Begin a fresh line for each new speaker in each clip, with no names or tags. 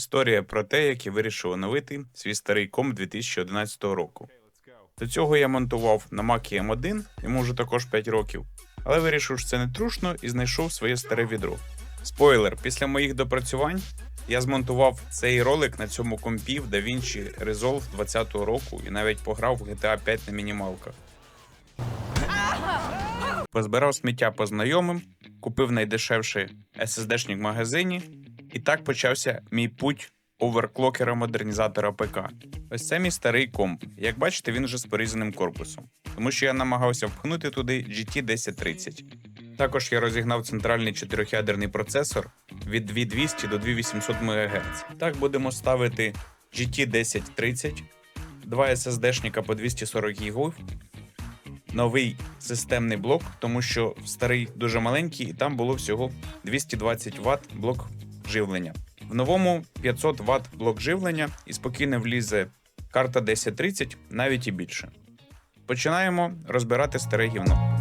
Історія про те, як я вирішив оновити свій старий комп 2011 року. До цього я монтував на Mac M1, йому вже також 5 років, але вирішив, що це не трушно і знайшов своє старе відро. Спойлер, після моїх допрацювань я змонтував цей ролик на цьому компі в DaVinci Resolve 2020 року і навіть пограв в GTA 5 на мінімалках. Позбирав сміття по знайомим, купив найдешевший SSD-шник в магазині, і так почався мій путь оверклокера модернізатора ПК. Ось це мій старий комп. Як бачите, він вже з порізаним корпусом, тому що я намагався впхнути туди GT 1030. Також я розігнав центральний чотирьохядерний процесор від 2200 до 2800 МГц. Так будемо ставити GT 1030, два SSD-шника по 240 ГБ, новий системний блок, тому що старий дуже маленький, і там було всього 220 Вт блок живлення. В новому 500 Вт блок живлення і спокійно влізе карта 1030, навіть і більше. Починаємо розбирати старе гівно.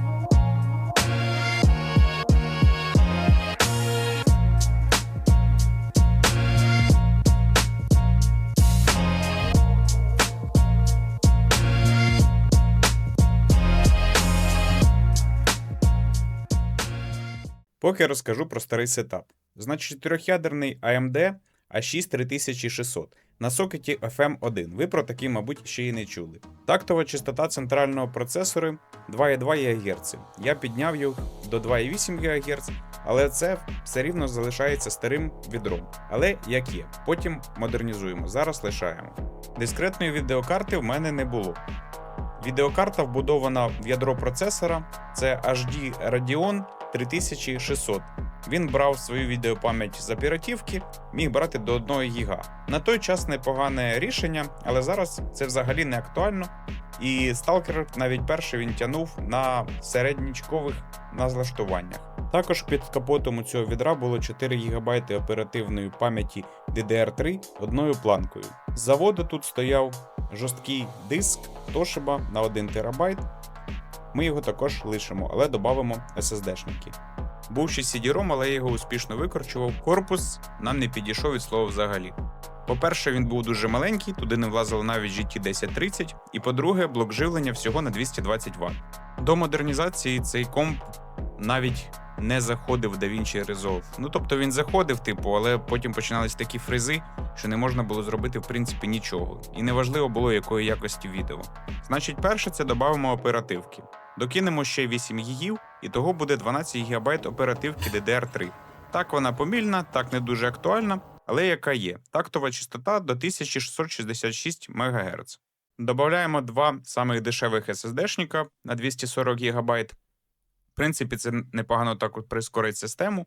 Поки розкажу про старий сетап. Значить, чотирьохядерний AMD A6 3600 на сокеті FM1. Ви про такий, мабуть, ще й не чули. Тактова частота центрального процесора 2,2 ГГц. Я підняв їх до 2,8 ГГц, але це все рівно залишається старим відром. Але як є, потім модернізуємо. Зараз лишаємо. Дискретної відеокарти в мене не було. Відеокарта вбудована в ядро процесора. Це HD Radeon 3600. Він брав свою відеопам'ять з оперативки, міг брати до 1 ГБ. На той час непогане рішення, але зараз це взагалі не актуально. І Stalker навіть перший він тягнув на середнячкових налаштуваннях. Також під капотом у цього відра було 4 ГБ оперативної пам'яті DDR3 одною планкою. З заводу тут стояв жорсткий диск Toshiba на 1 ТБ. Ми його також лишимо, але додамо SSD-шники. Був ще CD-ROM, але я його успішно викорчував. Корпус нам не підійшов від слова взагалі. По-перше, він був дуже маленький, туди не влазило навіть GT 1030, і по-друге, блок живлення всього на 220 Вт. До модернізації цей комп навіть не заходив в DaVinci Resolve. Ну тобто він заходив, типу, але потім починались такі фризи, що не можна було зробити в принципі нічого. І неважливо було якої якості відео. Значить, перше це додамо оперативки. Докинемо ще 8 гігів, і того буде 12 ГБ оперативки DDR3. Так вона помільна, так не дуже актуальна, але яка є. Тактова частота до 1666 МГц. Додаємо два самих дешевих SSD-шника на 240 ГБ. В принципі, це непогано так прискорить систему,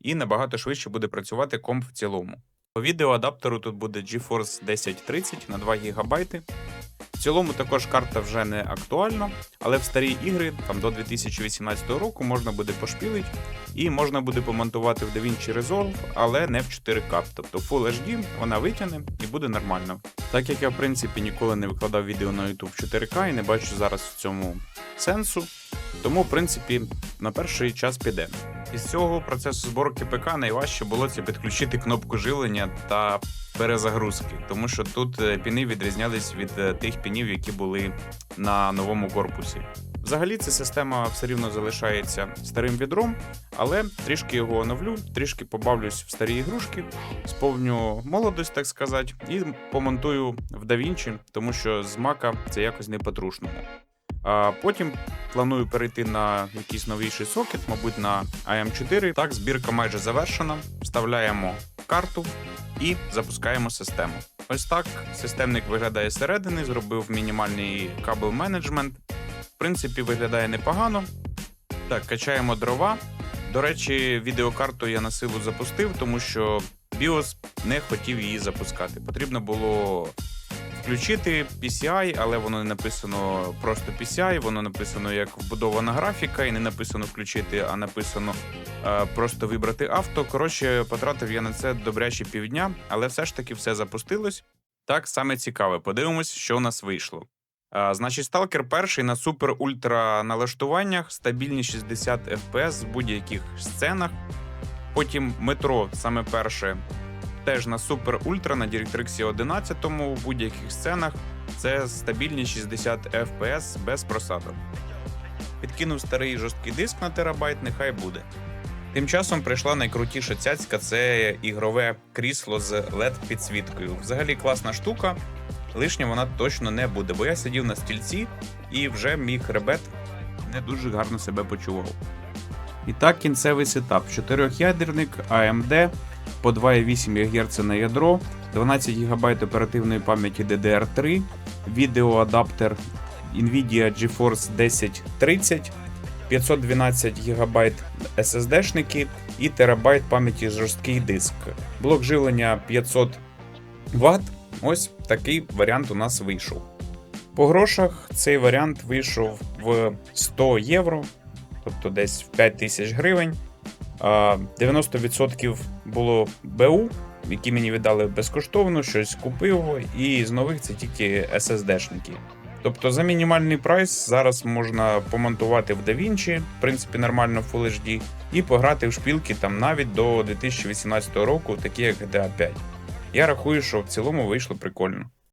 і набагато швидше буде працювати комп в цілому. По відеоадаптеру тут буде GeForce 1030 на 2 ГБ. В цілому також карта вже не актуальна, але в старі ігри там до 2018 року можна буде пошпілити і можна буде помонтувати в DaVinci Resolve, але не в 4К. Тобто Full HD вона витягне і буде нормально. Так як я в принципі ніколи не викладав відео на YouTube 4К і не бачу зараз в цьому сенсу, тому в принципі на перший час піде. Із цього процесу зборки ПК найважче було це підключити кнопку живлення та перезагрузки, тому що тут е, піни відрізнялись від е, тих пінів, які були на новому корпусі. Взагалі, ця система все рівно залишається старим відром, але трішки його оновлю, трішки побавлюсь в старі ігрушки, сповню молодость, так сказати, і помонтую в DaVinci, тому що з Мака це якось не по-трушному. А потім планую перейти на якийсь новіший сокет, мабуть, на AM4. Так, збірка майже завершена. Вставляємо карту і запускаємо систему. Ось так системник виглядає зсередини, зробив мінімальний кабел менеджмент. В принципі, виглядає непогано. Так, качаємо дрова. До речі, відеокарту я на силу запустив, тому що BIOS не хотів її запускати. Потрібно було включити PCI, але воно не написано просто PCI, воно написано як вбудована графіка, і не написано включити, а написано е, просто вибрати авто. Коротше, потратив я на це добряче півдня, але все ж таки все запустилось. Так, саме цікаве. Подивимось, що у нас вийшло. А, значить, Сталкер перший на супер-ультра налаштуваннях, стабільні 60 FPS в будь-яких сценах. Потім метро, саме перше теж на Super Ultra на DirectX 11 у будь-яких сценах це стабільні 60 FPS без просадок. Підкинув старий жорсткий диск на терабайт, нехай буде. Тим часом прийшла найкрутіша цяцька це ігрове крісло з LED підсвіткою. Взагалі класна штука. Лишня вона точно не буде, бо я сидів на стільці і вже мій хребет не дуже гарно себе почував. І так, кінцевий сетап: 4-ядерник AMD по 2,8 ГГц на ядро, 12 ГБ оперативної пам'яті DDR3, відеоадаптер Nvidia GeForce 1030, 512 ГБ SSD-шники і терабайт пам'яті жорсткий диск. Блок живлення 500 Вт. Ось такий варіант у нас вийшов. По грошах цей варіант вийшов в 100 євро, тобто десь в 5 тисяч гривень. А 90% було БУ, які мені віддали безкоштовно, щось купив, і з нових це тільки SSD-шники. Тобто за мінімальний прайс зараз можна помонтувати в DaVinci, в принципі, нормально в Full HD, і пограти в шпілки там навіть до 2018 року, такі як GTA 5. Я рахую, що в цілому вийшло прикольно.